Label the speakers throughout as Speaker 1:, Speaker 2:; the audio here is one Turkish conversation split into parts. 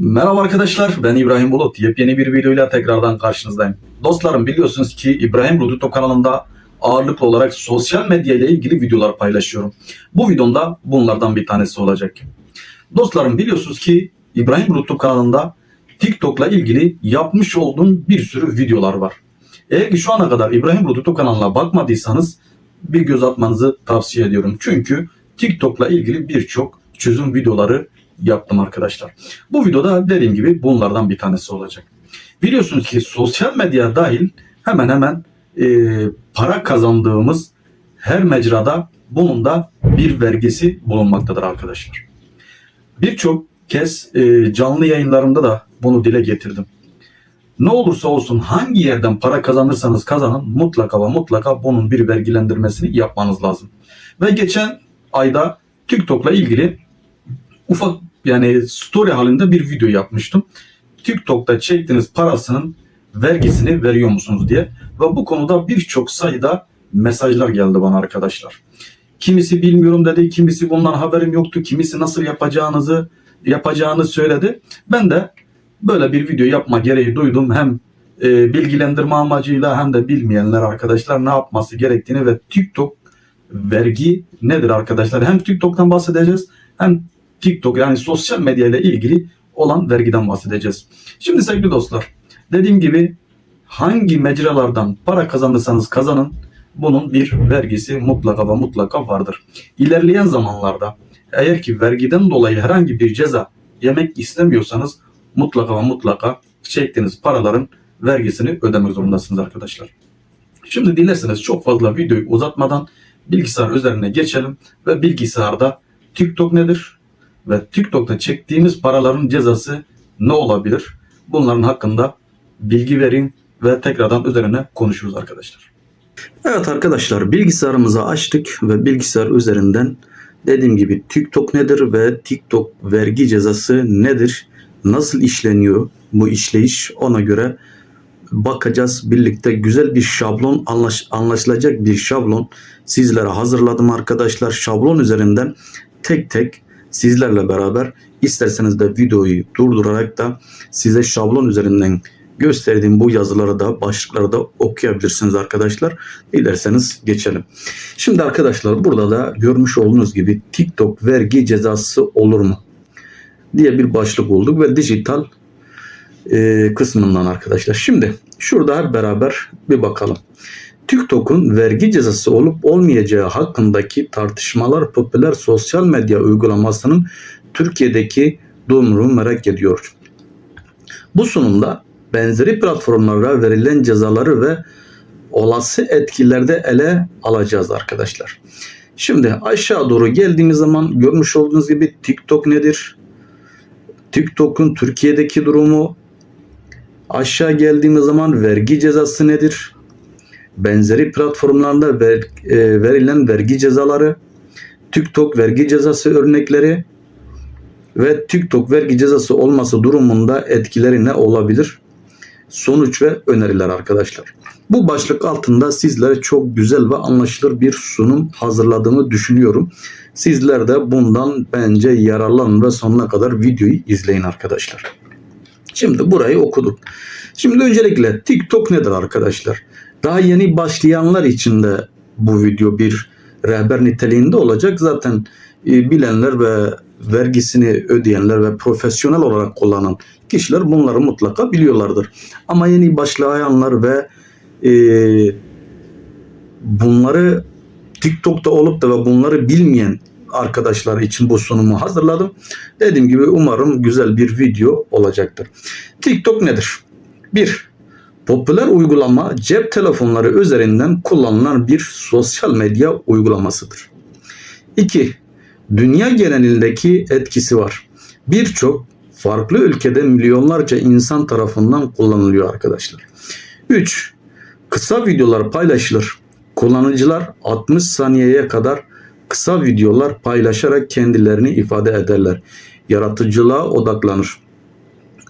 Speaker 1: Merhaba arkadaşlar, ben İbrahim Bulut. Yepyeni bir videoyla tekrardan karşınızdayım. Dostlarım biliyorsunuz ki İbrahim YouTube kanalında ağırlıklı olarak sosyal medya ile ilgili videolar paylaşıyorum. Bu videomda bunlardan bir tanesi olacak. Dostlarım biliyorsunuz ki İbrahim YouTube kanalında TikTok'la ilgili yapmış olduğum bir sürü videolar var. Eğer ki şu ana kadar İbrahim YouTube kanalına bakmadıysanız bir göz atmanızı tavsiye ediyorum. Çünkü TikTok'la ilgili birçok çözüm videoları yaptım arkadaşlar. Bu videoda dediğim gibi bunlardan bir tanesi olacak. Biliyorsunuz ki sosyal medya dahil hemen hemen e, para kazandığımız her mecrada bunun da bir vergisi bulunmaktadır arkadaşlar. Birçok kez e, canlı yayınlarımda da bunu dile getirdim. Ne olursa olsun hangi yerden para kazanırsanız kazanın mutlaka ve mutlaka bunun bir vergilendirmesini yapmanız lazım. Ve geçen ayda TikTok'la ilgili ufak yani story halinde bir video yapmıştım. TikTok'ta çektiğiniz parasının vergisini veriyor musunuz diye. Ve bu konuda birçok sayıda mesajlar geldi bana arkadaşlar. Kimisi bilmiyorum dedi, kimisi bundan haberim yoktu, kimisi nasıl yapacağınızı yapacağını söyledi. Ben de böyle bir video yapma gereği duydum. Hem e, bilgilendirme amacıyla hem de bilmeyenler arkadaşlar ne yapması gerektiğini ve TikTok vergi nedir arkadaşlar? Hem TikTok'tan bahsedeceğiz hem TikTok yani sosyal medya ile ilgili olan vergiden bahsedeceğiz. Şimdi sevgili dostlar dediğim gibi hangi mecralardan para kazanırsanız kazanın bunun bir vergisi mutlaka ve mutlaka vardır. İlerleyen zamanlarda eğer ki vergiden dolayı herhangi bir ceza yemek istemiyorsanız mutlaka ve mutlaka çektiğiniz paraların vergisini ödemek zorundasınız arkadaşlar. Şimdi dilerseniz çok fazla videoyu uzatmadan bilgisayar üzerine geçelim ve bilgisayarda TikTok nedir ve TikTok'ta çektiğimiz paraların cezası ne olabilir? Bunların hakkında bilgi verin ve tekrardan üzerine konuşuruz arkadaşlar.
Speaker 2: Evet arkadaşlar bilgisayarımızı açtık ve bilgisayar üzerinden dediğim gibi TikTok nedir ve TikTok vergi cezası nedir? Nasıl işleniyor bu işleyiş ona göre bakacağız. Birlikte güzel bir şablon anlaş, anlaşılacak bir şablon sizlere hazırladım arkadaşlar. Şablon üzerinden tek tek sizlerle beraber isterseniz de videoyu durdurarak da size şablon üzerinden gösterdiğim bu yazıları da başlıkları da okuyabilirsiniz arkadaşlar. Dilerseniz geçelim. Şimdi arkadaşlar burada da görmüş olduğunuz gibi TikTok vergi cezası olur mu? diye bir başlık olduk ve dijital e, kısmından arkadaşlar. Şimdi şurada hep beraber bir bakalım. TikTok'un vergi cezası olup olmayacağı hakkındaki tartışmalar popüler sosyal medya uygulamasının Türkiye'deki durumunu merak ediyor. Bu sunumda benzeri platformlara verilen cezaları ve olası etkilerde ele alacağız arkadaşlar. Şimdi aşağı doğru geldiğimiz zaman görmüş olduğunuz gibi TikTok nedir? TikTok'un Türkiye'deki durumu aşağı geldiğimiz zaman vergi cezası nedir? Benzeri platformlarda ver, e, verilen vergi cezaları, TikTok vergi cezası örnekleri ve TikTok vergi cezası olması durumunda etkileri ne olabilir? Sonuç ve öneriler arkadaşlar. Bu başlık altında sizlere çok güzel ve anlaşılır bir sunum hazırladığımı düşünüyorum. Sizler de bundan bence yararlanın ve sonuna kadar videoyu izleyin arkadaşlar. Şimdi burayı okuduk. Şimdi öncelikle TikTok nedir arkadaşlar? Daha yeni başlayanlar için de bu video bir rehber niteliğinde olacak. Zaten e, bilenler ve vergisini ödeyenler ve profesyonel olarak kullanan kişiler bunları mutlaka biliyorlardır. Ama yeni başlayanlar ve e, bunları TikTok'ta olup da ve bunları bilmeyen arkadaşlar için bu sunumu hazırladım. Dediğim gibi umarım güzel bir video olacaktır. TikTok nedir? 1. Popüler uygulama cep telefonları üzerinden kullanılan bir sosyal medya uygulamasıdır. 2. Dünya genelindeki etkisi var. Birçok farklı ülkede milyonlarca insan tarafından kullanılıyor arkadaşlar. 3. Kısa videolar paylaşılır. Kullanıcılar 60 saniyeye kadar kısa videolar paylaşarak kendilerini ifade ederler. Yaratıcılığa odaklanır.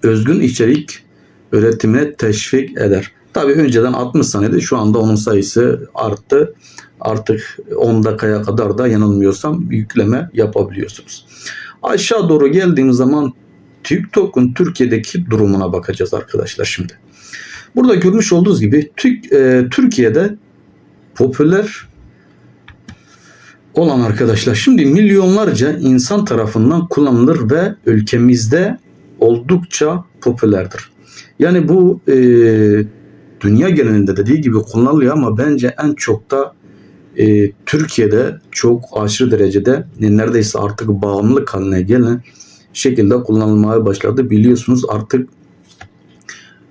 Speaker 2: Özgün içerik üretimine teşvik eder. Tabi önceden 60 saniyede şu anda onun sayısı arttı. Artık 10 dakikaya kadar da yanılmıyorsam yükleme yapabiliyorsunuz. Aşağı doğru geldiğimiz zaman TikTok'un Türkiye'deki durumuna bakacağız arkadaşlar şimdi. Burada görmüş olduğunuz gibi e, Türkiye'de popüler olan arkadaşlar şimdi milyonlarca insan tarafından kullanılır ve ülkemizde oldukça popülerdir. Yani bu e, dünya genelinde dediği gibi kullanılıyor ama bence en çok da e, Türkiye'de çok aşırı derecede neredeyse artık bağımlılık haline gelen şekilde kullanılmaya başladı. Biliyorsunuz artık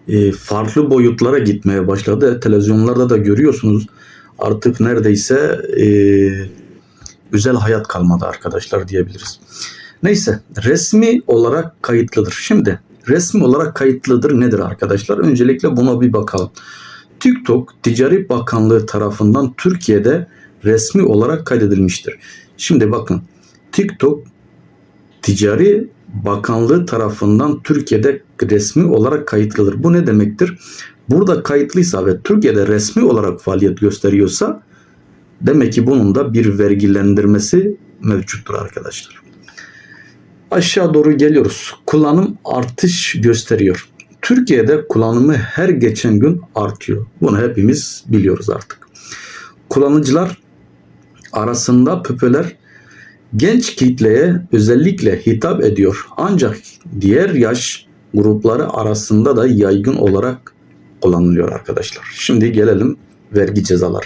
Speaker 2: e, farklı boyutlara gitmeye başladı. Televizyonlarda da görüyorsunuz artık neredeyse e, özel hayat kalmadı arkadaşlar diyebiliriz. Neyse resmi olarak kayıtlıdır. Şimdi resmi olarak kayıtlıdır nedir arkadaşlar? Öncelikle buna bir bakalım. TikTok Ticari Bakanlığı tarafından Türkiye'de resmi olarak kaydedilmiştir. Şimdi bakın TikTok Ticari Bakanlığı tarafından Türkiye'de resmi olarak kayıtlıdır. Bu ne demektir? Burada kayıtlıysa ve Türkiye'de resmi olarak faaliyet gösteriyorsa demek ki bunun da bir vergilendirmesi mevcuttur arkadaşlar. Aşağı doğru geliyoruz. Kullanım artış gösteriyor. Türkiye'de kullanımı her geçen gün artıyor. Bunu hepimiz biliyoruz artık. Kullanıcılar arasında popüler genç kitleye özellikle hitap ediyor. Ancak diğer yaş grupları arasında da yaygın olarak kullanılıyor arkadaşlar. Şimdi gelelim vergi cezaları.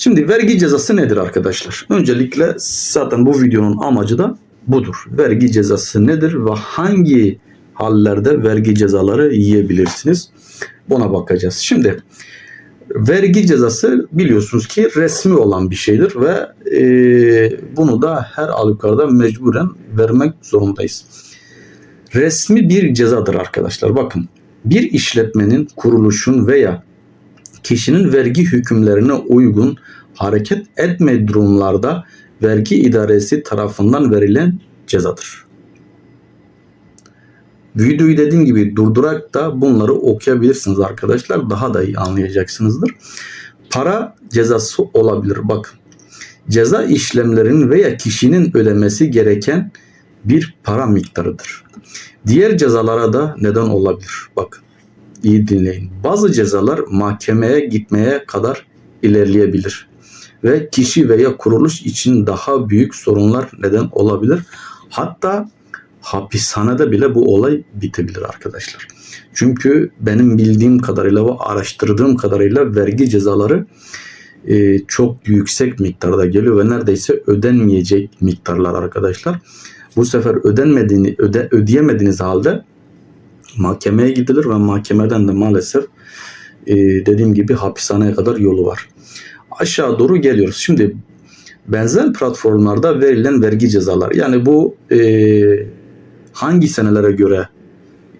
Speaker 2: Şimdi vergi cezası nedir arkadaşlar? Öncelikle zaten bu videonun amacı da budur. Vergi cezası nedir ve hangi hallerde vergi cezaları yiyebilirsiniz? Buna bakacağız. Şimdi vergi cezası biliyorsunuz ki resmi olan bir şeydir ve e, bunu da her halükarda mecburen vermek zorundayız. Resmi bir cezadır arkadaşlar. Bakın bir işletmenin, kuruluşun veya kişinin vergi hükümlerine uygun hareket etme durumlarda vergi idaresi tarafından verilen cezadır. Videoyu dediğim gibi durdurak da bunları okuyabilirsiniz arkadaşlar. Daha da iyi anlayacaksınızdır. Para cezası olabilir. Bakın. Ceza işlemlerinin veya kişinin ödemesi gereken bir para miktarıdır. Diğer cezalara da neden olabilir. Bakın. İyi dinleyin. Bazı cezalar mahkemeye gitmeye kadar ilerleyebilir ve kişi veya kuruluş için daha büyük sorunlar neden olabilir. Hatta hapishanede bile bu olay bitebilir arkadaşlar. Çünkü benim bildiğim kadarıyla ve araştırdığım kadarıyla vergi cezaları e, çok yüksek miktarda geliyor ve neredeyse ödenmeyecek miktarlar arkadaşlar. Bu sefer ödenmediğini öde, ödeyemediğiniz halde mahkemeye gidilir ve mahkemeden de maalesef e, dediğim gibi hapishaneye kadar yolu var. Aşağı doğru geliyoruz. Şimdi benzer platformlarda verilen vergi cezaları yani bu e, hangi senelere göre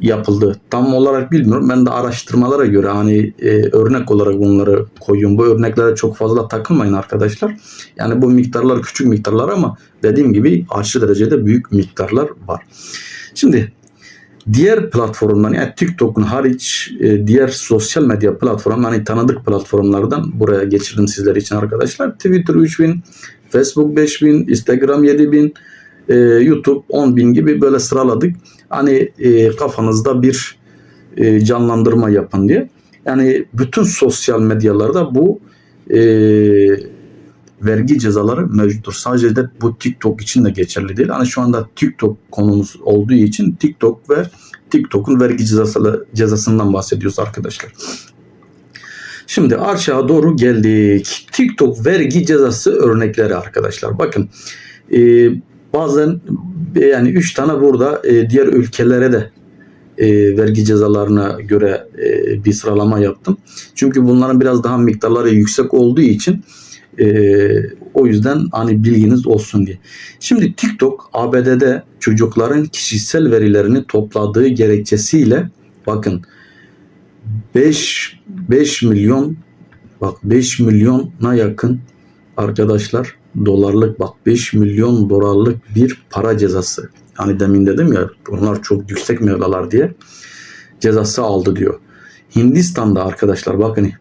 Speaker 2: yapıldı tam olarak bilmiyorum. Ben de araştırmalara göre hani e, örnek olarak bunları koyuyorum. Bu örneklere çok fazla takılmayın arkadaşlar. Yani bu miktarlar küçük miktarlar ama dediğim gibi aşırı derecede büyük miktarlar var. Şimdi diğer platformdan yani TikTok'un hariç e, diğer sosyal medya platformu hani tanıdık platformlardan buraya geçirdim sizler için arkadaşlar. Twitter 3000, Facebook 5000, Instagram 7000, e, YouTube 10.000 gibi böyle sıraladık. Hani e, kafanızda bir e, canlandırma yapın diye. Yani bütün sosyal medyalarda bu e, vergi cezaları mevcuttur. Sadece de bu TikTok için de geçerli değil. Hani şu anda TikTok konumuz olduğu için TikTok ve TikTok'un vergi cezası, cezasından bahsediyoruz arkadaşlar. Şimdi aşağı doğru geldik. TikTok vergi cezası örnekleri arkadaşlar. Bakın e, bazen yani 3 tane burada e, diğer ülkelere de e, vergi cezalarına göre e, bir sıralama yaptım. Çünkü bunların biraz daha miktarları yüksek olduğu için e, o yüzden hani bilginiz olsun diye. Şimdi TikTok ABD'de çocukların kişisel verilerini topladığı gerekçesiyle bakın 5 5 milyon bak 5 milyona yakın arkadaşlar dolarlık bak 5 milyon dolarlık bir para cezası. Hani demin dedim ya bunlar çok yüksek mevlalar diye cezası aldı diyor. Hindistan'da arkadaşlar bakın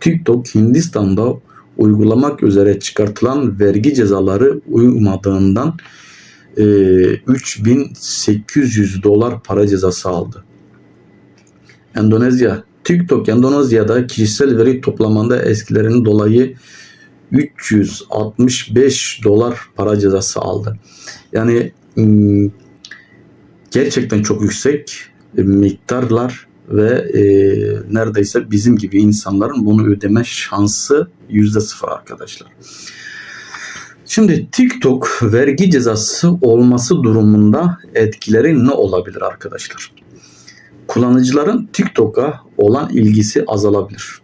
Speaker 2: TikTok Hindistan'da uygulamak üzere çıkartılan vergi cezaları uymadığından e, 3800 dolar para cezası aldı. Endonezya TikTok Endonezya'da kişisel veri toplamında eskilerinin dolayı 365 dolar para cezası aldı. Yani hmm, gerçekten çok yüksek e, miktarlar ve e, neredeyse bizim gibi insanların bunu ödeme şansı yüzde sıfır arkadaşlar. Şimdi TikTok vergi cezası olması durumunda etkileri ne olabilir arkadaşlar? Kullanıcıların TikTok'a olan ilgisi azalabilir.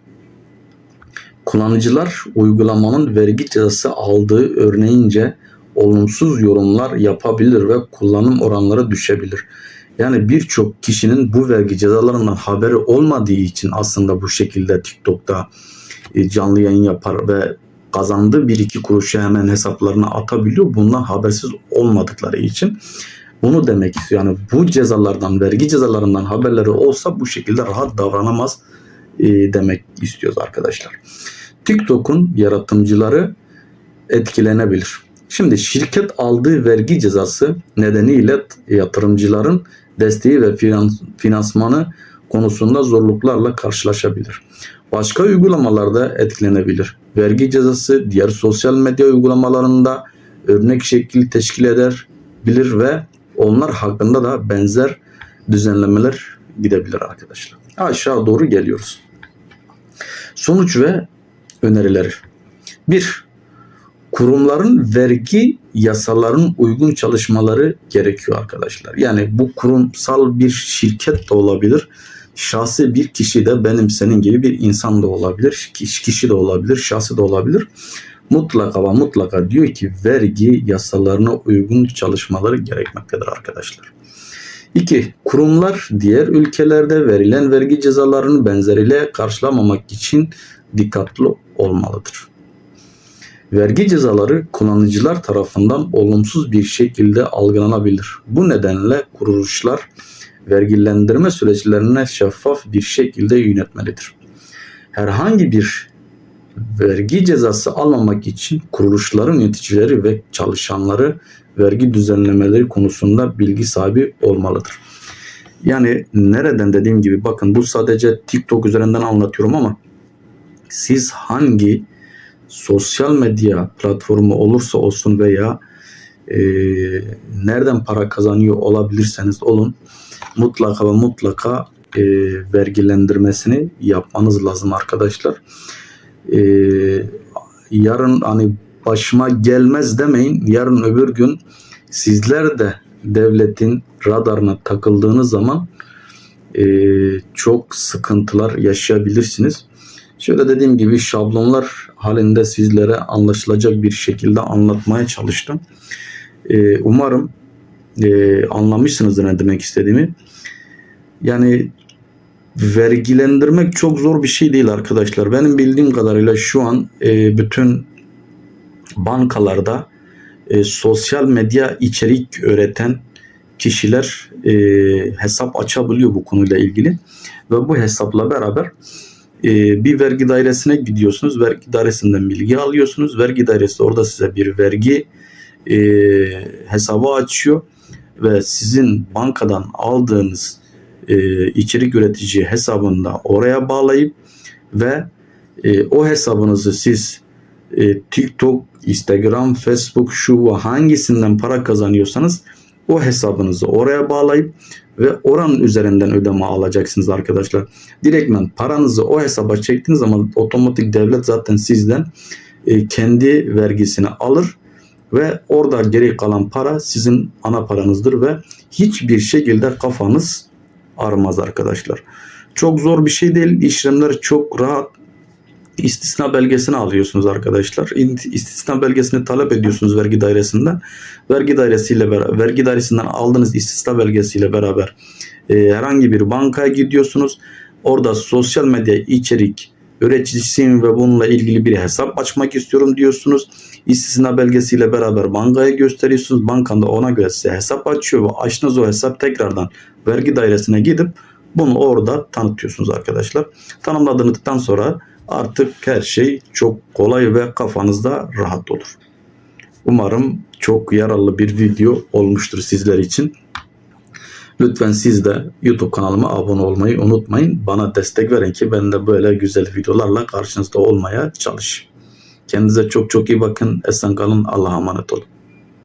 Speaker 2: Kullanıcılar uygulamanın vergi cezası aldığı örneğince olumsuz yorumlar yapabilir ve kullanım oranları düşebilir. Yani birçok kişinin bu vergi cezalarından haberi olmadığı için aslında bu şekilde TikTok'ta e, canlı yayın yapar ve kazandığı bir iki kuruşu hemen hesaplarına atabiliyor. Bundan habersiz olmadıkları için. Bunu demek istiyor. Yani bu cezalardan, vergi cezalarından haberleri olsa bu şekilde rahat davranamaz e, demek istiyoruz arkadaşlar. TikTok'un yaratımcıları etkilenebilir. Şimdi şirket aldığı vergi cezası nedeniyle yatırımcıların desteği ve finans, finansmanı konusunda zorluklarla karşılaşabilir. Başka uygulamalarda etkilenebilir. Vergi cezası diğer sosyal medya uygulamalarında örnek şekil teşkil eder bilir ve onlar hakkında da benzer düzenlemeler gidebilir arkadaşlar. Aşağı doğru geliyoruz. Sonuç ve önerileri. 1. Kurumların vergi yasalarının uygun çalışmaları gerekiyor arkadaşlar. Yani bu kurumsal bir şirket de olabilir. Şahsi bir kişi de benim senin gibi bir insan da olabilir. Kişi de olabilir, şahsi de olabilir. Mutlaka ve mutlaka diyor ki vergi yasalarına uygun çalışmaları gerekmektedir arkadaşlar. 2. Kurumlar diğer ülkelerde verilen vergi cezalarını benzeriyle karşılamamak için dikkatli olmalıdır. Vergi cezaları kullanıcılar tarafından olumsuz bir şekilde algılanabilir. Bu nedenle kuruluşlar vergilendirme süreçlerine şeffaf bir şekilde yönetmelidir. Herhangi bir vergi cezası almamak için kuruluşların yöneticileri ve çalışanları vergi düzenlemeleri konusunda bilgi sahibi olmalıdır. Yani nereden dediğim gibi bakın bu sadece TikTok üzerinden anlatıyorum ama siz hangi sosyal medya platformu olursa olsun veya e, nereden para kazanıyor olabilirseniz olun mutlaka ve mutlaka e, vergilendirmesini yapmanız lazım arkadaşlar. E, yarın hani başıma gelmez demeyin. Yarın öbür gün sizler de devletin radarına takıldığınız zaman e, çok sıkıntılar yaşayabilirsiniz. Şöyle dediğim gibi şablonlar halinde sizlere anlaşılacak bir şekilde anlatmaya çalıştım. E, umarım e, anlamışsınızdır ne demek istediğimi. Yani vergilendirmek çok zor bir şey değil arkadaşlar. Benim bildiğim kadarıyla şu an e, bütün bankalarda e, sosyal medya içerik üreten kişiler e, hesap açabiliyor bu konuyla ilgili ve bu hesapla beraber e, bir vergi dairesine gidiyorsunuz. Vergi dairesinden bilgi alıyorsunuz. Vergi dairesi orada size bir vergi e, hesabı açıyor ve sizin bankadan aldığınız e, içerik üretici hesabında oraya bağlayıp ve e, o hesabınızı siz e, TikTok, Instagram, Facebook şu hangisinden para kazanıyorsanız o hesabınızı oraya bağlayıp ve oranın üzerinden ödeme alacaksınız arkadaşlar. Direktmen paranızı o hesaba çektiğiniz zaman otomatik devlet zaten sizden e, kendi vergisini alır ve orada geri kalan para sizin ana paranızdır ve hiçbir şekilde kafanız armaz arkadaşlar. Çok zor bir şey değil. İşlemler çok rahat. İstisna belgesini alıyorsunuz arkadaşlar. İstisna belgesini talep ediyorsunuz vergi dairesinden. Vergi dairesiyle beraber, vergi dairesinden aldığınız istisna belgesiyle beraber e, herhangi bir bankaya gidiyorsunuz. Orada sosyal medya içerik üreticisiyim ve bununla ilgili bir hesap açmak istiyorum diyorsunuz. İstisna belgesiyle beraber bankaya gösteriyorsunuz. Bankan da ona göre size hesap açıyor ve açtığınız o hesap tekrardan vergi dairesine gidip bunu orada tanıtıyorsunuz arkadaşlar. Tanımladıktan sonra artık her şey çok kolay ve kafanızda rahat olur. Umarım çok yararlı bir video olmuştur sizler için. Lütfen siz de YouTube kanalıma abone olmayı unutmayın. Bana destek verin ki ben de böyle güzel videolarla karşınızda olmaya çalışayım. Kendinize çok çok iyi bakın. Esen kalın. Allah'a emanet olun.